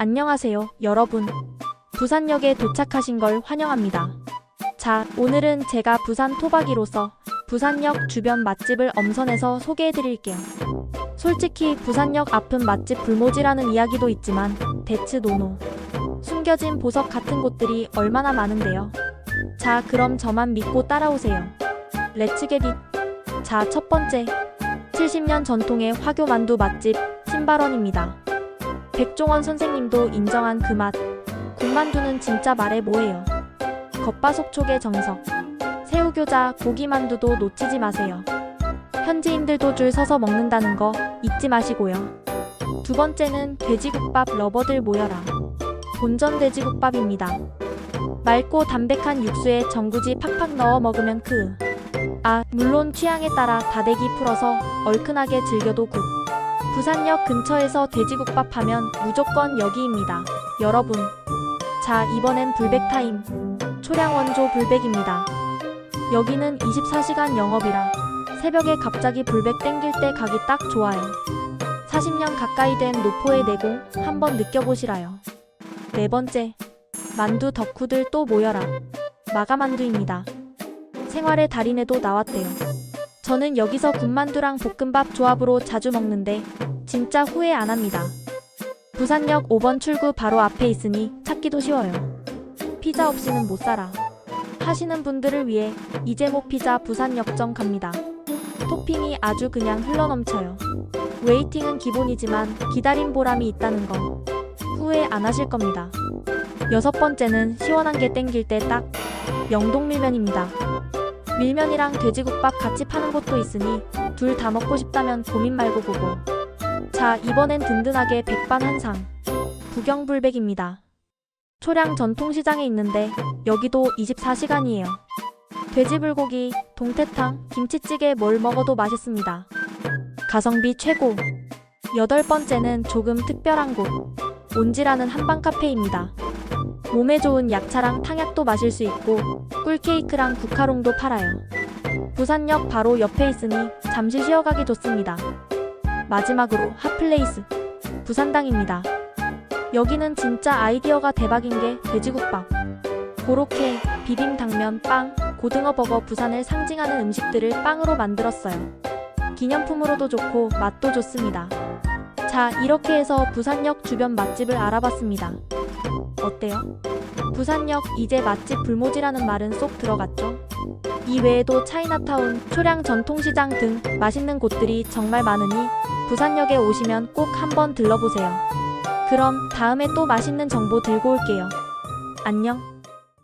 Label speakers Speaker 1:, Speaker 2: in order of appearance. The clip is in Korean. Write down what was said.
Speaker 1: 안녕하세요, 여러분. 부산역에 도착하신 걸 환영합니다. 자, 오늘은 제가 부산 토박이로서 부산역 주변 맛집을 엄선해서 소개해 드릴게요. 솔직히 부산역 앞은 맛집 불모지라는 이야기도 있지만 대츠 노노. 숨겨진 보석 같은 곳들이 얼마나 많은데요. 자, 그럼 저만 믿고 따라오세요. 겟잇. 자, 첫 번째. 70년 전통의 화교 만두 맛집 신발원입니다. 백종원 선생님도 인정한 그 맛. 군만두는 진짜 말해 뭐해요. 겉바속촉의 정석. 새우교자, 고기만두도 놓치지 마세요. 현지인들도 줄 서서 먹는다는 거 잊지 마시고요. 두 번째는 돼지국밥 러버들 모여라. 본전 돼지국밥입니다. 맑고 담백한 육수에 전구지 팍팍 넣어 먹으면 그. 아, 물론 취향에 따라 다대기 풀어서 얼큰하게 즐겨도 굿. 부산역 근처에서 돼지국밥 하면 무조건 여기입니다. 여러분. 자, 이번엔 불백 타임. 초량 원조 불백입니다. 여기는 24시간 영업이라 새벽에 갑자기 불백 땡길 때 가기 딱 좋아요. 40년 가까이 된 노포의 내공 한번 느껴보시라요. 네 번째. 만두 덕후들 또 모여라. 마가만두입니다. 생활의 달인에도 나왔대요. 저는 여기서 군만두랑 볶음밥 조합으로 자주 먹는데 진짜 후회 안 합니다. 부산역 5번 출구 바로 앞에 있으니 찾기도 쉬워요. 피자 없이는 못 살아. 하시는 분들을 위해 이재모 피자 부산역점 갑니다. 토핑이 아주 그냥 흘러넘쳐요. 웨이팅은 기본이지만 기다린 보람이 있다는 거 후회 안 하실 겁니다. 여섯 번째는 시원한 게 땡길 때 딱 영동밀면입니다. 밀면이랑 돼지국밥 같이 파는 곳도 있으니 둘 다 먹고 싶다면 고민 말고 보고. 자, 이번엔 든든하게 백반 한상. 부경불백입니다. 초량 전통시장에 있는데 여기도 24시간이에요. 돼지불고기, 동태탕, 김치찌개 뭘 먹어도 맛있습니다. 가성비 최고. 여덟 번째는 조금 특별한 곳. 온지라는 한방 카페입니다. 몸에 좋은 약차랑 탕약도 마실 수 있고 꿀케이크랑 국화롱도 팔아요. 부산역 바로 옆에 있으니 잠시 쉬어가기 좋습니다. 마지막으로 핫플레이스 부산당입니다. 여기는 진짜 아이디어가 대박인 게 돼지국밥, 고로케, 비빔 당면, 빵, 고등어 버거 부산을 상징하는 음식들을 빵으로 만들었어요. 기념품으로도 좋고 맛도 좋습니다. 자, 이렇게 해서 부산역 주변 맛집을 알아봤습니다. 어때요? 부산역 이제 맛집 불모지라는 말은 쏙 들어갔죠? 이 외에도 차이나타운, 초량 전통시장 등 맛있는 곳들이 정말 많으니 부산역에 오시면 꼭 한번 들러보세요. 그럼 다음에 또 맛있는 정보 들고 올게요. 안녕.